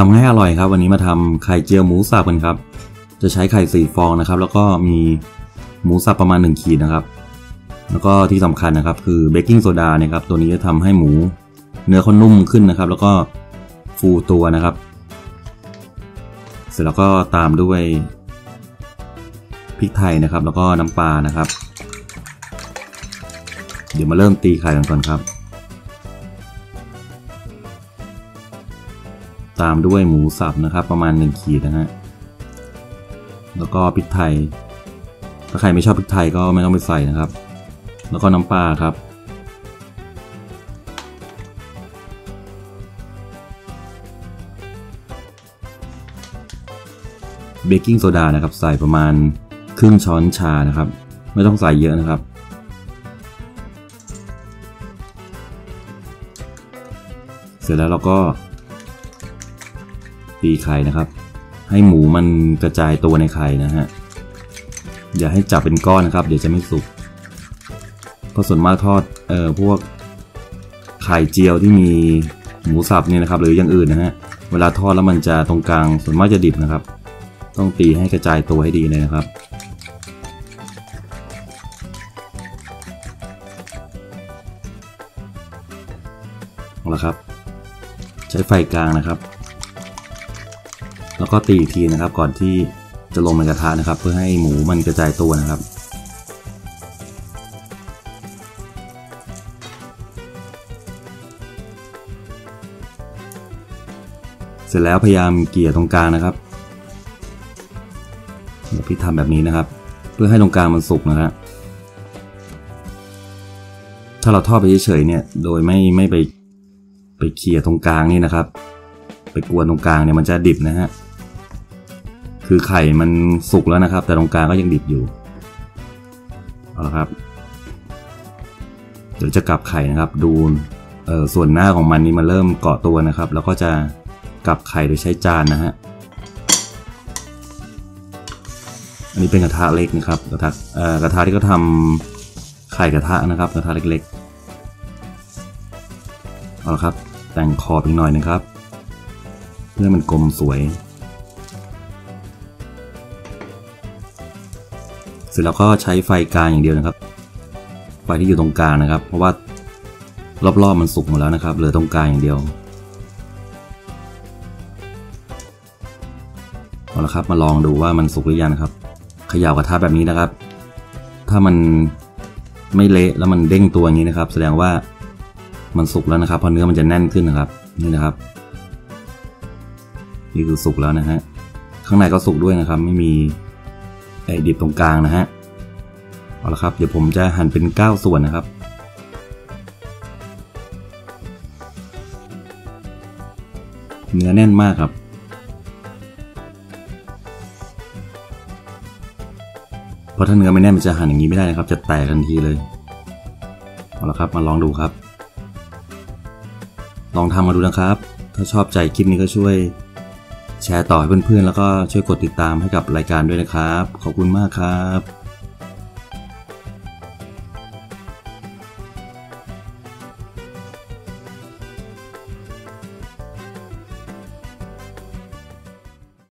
ทำให้อร่อยครับ วันนี้มาทำไข่เจียวหมูสับกันครับ จะใช้ไข่สี่ฟองนะครับ แล้วก็มีหมูสับประมาณ 1 ขีดนะครับ แล้วก็ที่สำคัญนะครับ คือเบกกิ้งโซดาเนี่ยครับตัวนี้จะทำให้หมูเนื้อเขานุ่มขึ้นนะครับ แล้วก็ฟูตัวนะครับ เสร็จแล้วก็ตามด้วยพริกไทยนะครับ แล้วก็น้ำปลานะครับ เดี๋ยวมาเริ่มตีไข่กันก่อนครับ ตามด้วยหมูสับนะครับ ประมาณ 1 ขีดนะฮะ แล้วก็พริกไทย ถ้าใครไม่ชอบพริกไทยก็ไม่ต้องไปใส่นะครับ แล้วก็น้ำปลาครับ เบกกิ้งโซดานะครับ ใส่ประมาณครึ่งช้อนชานะครับ ไม่ต้องใส่เยอะนะครับเสร็จแล้วเราก็ ตีไข่นะครับ ให้หมูมันกระจายตัวในไข่นะฮะอย่าให้จับเป็นก้อนนะครับ เดี๋ยวจะไม่สุกเพราะส่วนมากทอดเอ่อพวกไข่เจียวที่มีหมูสับเนี่ยนะครับ หรืออย่างอื่นนะฮะเวลาทอดแล้วมันจะตรงกลางส่วนมากจะดิบนะครับ ต้องตีให้กระจายตัวให้ดีเลยนะครับเอาละครับ ใช้ไฟกลางนะครับ แล้วก็ตีอีกทีนะครับ ก่อนที่จะลงในกระทะนะครับ เพื่อให้หมูมันกระจายตัวนะครับ เสร็จแล้วพยายามเกี่ยตรงกลางนะครับเดี๋ยวพี่ทำแบบนี้นะครับ เพื่อให้ตรงกลางมันสุกนะฮะถ้าเราทอดไปเฉยๆเนี่ย โดยไม่ไม่ไปไปเขี่ยตรงกลางนี่นะครับ ไปกวนตรงกลางเนี่ยมันจะดิบนะฮะ คือไข่มันสุกแล้วนะครับ แต่ตรงกลางก็ยังดิบอยู่เอาละครับเดี๋ยวจะกลับไข่นะครับ ดูส่วนหน้าของมันนี่มันเริ่มเกาะตัวนะครับ แล้วก็จะกลับไข่โดยใช้จานนะฮะอันนี้เป็นกระทะเล็กนะครับกระทะกระทะที่เขาทำไข่กระทะนะครับ กระทะเล็กๆเอาละครับ แต่งขอบอีกหน่อยนะครับ เพื่อมันกลมสวย สร็จแล้วก็ใช้ไฟกลางอย่างเดียวนะครับ ไฟที่อยู่ตรงกลางนะครับ เพราะว่ารอบๆมันสุกหมดแล้วนะครับ เหลือตรงกลางอย่างเดียวเอาละครับมาลองดูว่ามันสุกหรือยังนะครับเขย่ากระทะแบบนี้นะครับ ถ้ามันไม่เละแล้วมันเด้งตัวอย่างนี้นะครับ แสดงว่ามันสุกแล้วนะครับเพราะเนื้อมันจะแน่นขึ้นนะครับ นี่นะครับ นี่คือสุกแล้วนะฮะข้างในก็สุกด้วยนะครับ ไม่มี ไอ้ดิบตรงกลางนะฮะเอาละครับ เดี๋ยวผมจะหั่นเป็น 9 ส่วนนะครับเนื้อแน่นมากครับ เพราะถ้าเนื้อไม่แน่นมันจะหั่นอย่างนี้ไม่ได้นะครับ จะแตกทันทีเลย เอาละครับ มาลองดูครับ ลองทำมาดูนะครับ ถ้าชอบใจคลิปนี้ก็ช่วย แชร์ต่อให้เพื่อนๆ แล้วก็ช่วยกดติดตามให้กับรายการด้วยนะครับ ขอบคุณมากครับ